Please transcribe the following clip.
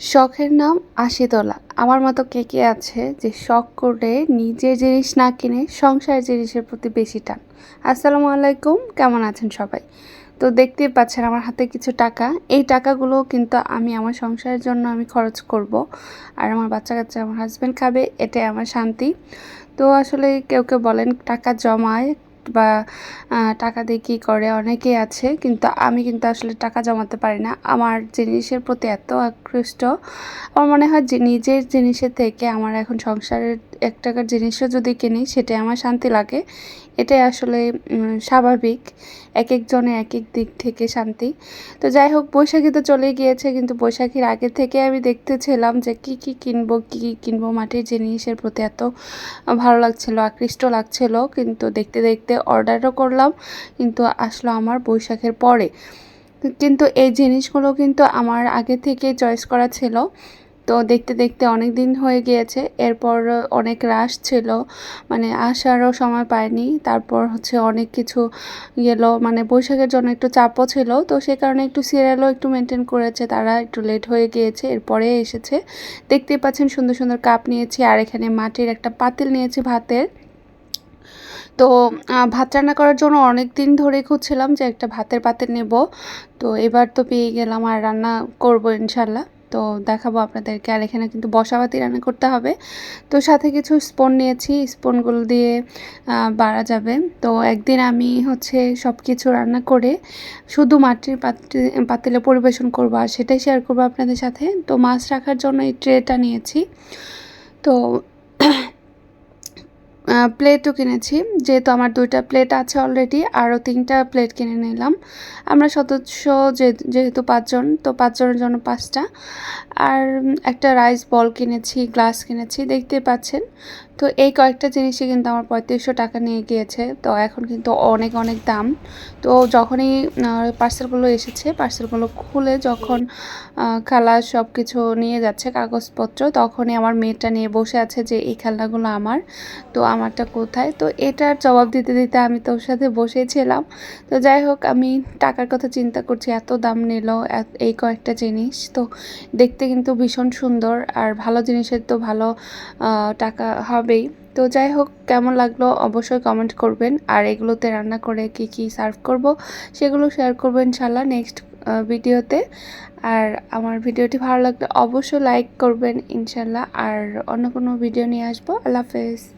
শখের নাম আশিতলা। আমার মতো কে কে আছে যে শখ করে নিজের জিনিস না কিনে সংসারের জিনিসের প্রতি বেশি টান। আসসালামু আলাইকুম, কেমন আছেন সবাই? তো দেখতেই পাচ্ছেন আমার হাতে কিছু টাকা। এই টাকাগুলো কিন্তু আমি আমার সংসারের জন্য আমি খরচ করব। আর আমার বাচ্চা কাচ্চা আমার হাজব্যান্ড খাবে, এটাই আমার শান্তি। তো আসলে কেউ কেউ বলেন, টাকা জমায় বা টাকা দিয়ে কী করে? অনেকেই আছে, কিন্তু আমি কিন্তু আসলে টাকা জমাতে পারি না। আমার জিনিসের প্রতি এত আকৃষ্ট। আমার মনে হয় যে নিজের জিনিসের থেকে আমার এখন সংসারের এক টাকার জিনিসও যদি কিনি, সেটাই আমার শান্তি লাগে। এটাই আসলে স্বাভাবিক। এক একজনের এক এক দিক থেকে শান্তি। তো যাই হোক, বৈশাখী তো চলে গিয়েছে, কিন্তু বৈশাখীর আগে থেকে আমি দেখতেছিলাম যে কি কি কিনবো, কি কী কিনবো, মাটির জিনিসের প্রতি এত ভালো লাগছিল, আকৃষ্ট লাগছিল। কিন্তু দেখতে দেখতে অর্ডারও করলাম, কিন্তু আসলো আমার বৈশাখের পরে। কিন্তু এই জিনিসগুলো কিন্তু আমার আগে থেকে চয়েস করা ছিল। তো দেখতে দেখতে অনেক দিন হয়ে গিয়েছে। এরপর অনেক রাশ ছিল মানে আসারও সময় পাইনি। তারপর হচ্ছে অনেক কিছু গেলো মানে বৈশাখের জন্য একটু চাপও ছিল। তো সে কারণে একটু সিরিয়ালও একটু মেনটেন করেছে। তারা একটু লেট হয়ে গিয়েছে, এরপরে এসেছে। দেখতেই পাচ্ছেন সুন্দর সুন্দর কাপ নিয়েছি, আর এখানে মাটির একটা পাতিল নিয়েছি ভাতের। তো ভাত রান্না করার জন্য অনেক দিন ধরে খুঁজছিলাম যে একটা ভাতের পাতিল নেব। তো এবার তো পেয়ে গেলাম, আর রান্না করব ইনশাল্লাহ। তো দেখাবো আপনাদেরকে। আর এখানে কিন্তু বসাবাতি রান্না করতে হবে। তো সাথে কিছু স্পোন নিয়েছি। স্পোনগুলো দিয়ে বাড়া যাবে। তো একদিন আমি হচ্ছে সব কিছু রান্না করে শুধু মাটির পাতিলে পরিবেশন করব আর সেটাই শেয়ার করব আপনাদের সাথে। তো মাছ রাখার জন্য এই ট্রেটা নিয়েছি। তো প্লেটও কিনেছি। যেহেতু আমার দুইটা প্লেট আছে অলরেডি আরও তিনটা প্লেট কিনে নিলাম। আমরা সদস্য যেহেতু পাঁচজন, তো পাঁচজনের জন্য পাঁচটা। আর একটা রাইস বল কিনেছি গ্লাস কিনেছি দেখতে পাচ্ছেন। তো এই কয়েকটা জিনিসই কিন্তু আমার পঁয়ত্রিশশো টাকা নিয়ে গিয়েছে। তো এখন কিন্তু অনেক অনেক দাম। তো যখনই পার্সেলগুলো এসেছে পার্সেলগুলো খুলে যখন খালা সব কিছু নিয়ে যাচ্ছে, কাগজপত্র, তখনই আমার মেয়েটা নিয়ে বসে আছে যে, এই খেলনাগুলো আমার। তো আমারটা কোথায়? তো এটার জবাব দিতে দিতে আমি তোর সাথে বসেছিলাম। তো যাই হোক, আমি টাকার কথা চিন্তা করছি, এত দাম নিল এই কয়েকটা জিনিস। তো দেখতে কিন্তু ভীষণ সুন্দর আর ভালো জিনিসের তো ভালো টাকা হবেই। তো যাই হোক, কেমন লাগল অবশ্যই কমেন্ট করবেন। আর এগুলোতে রান্না করে কি কি সার্ভ করব, সেগুলো শেয়ার করব ইনশাল্লাহ নেক্সট ভিডিওতে আর আমার ভিডিওটি ভালো লাগলে অবশ্যই লাইক করবেন ইনশাল্লাহ। আর অন্য কোনো ভিডিও নিয়ে আসব। আল্লাহ হাফেজ।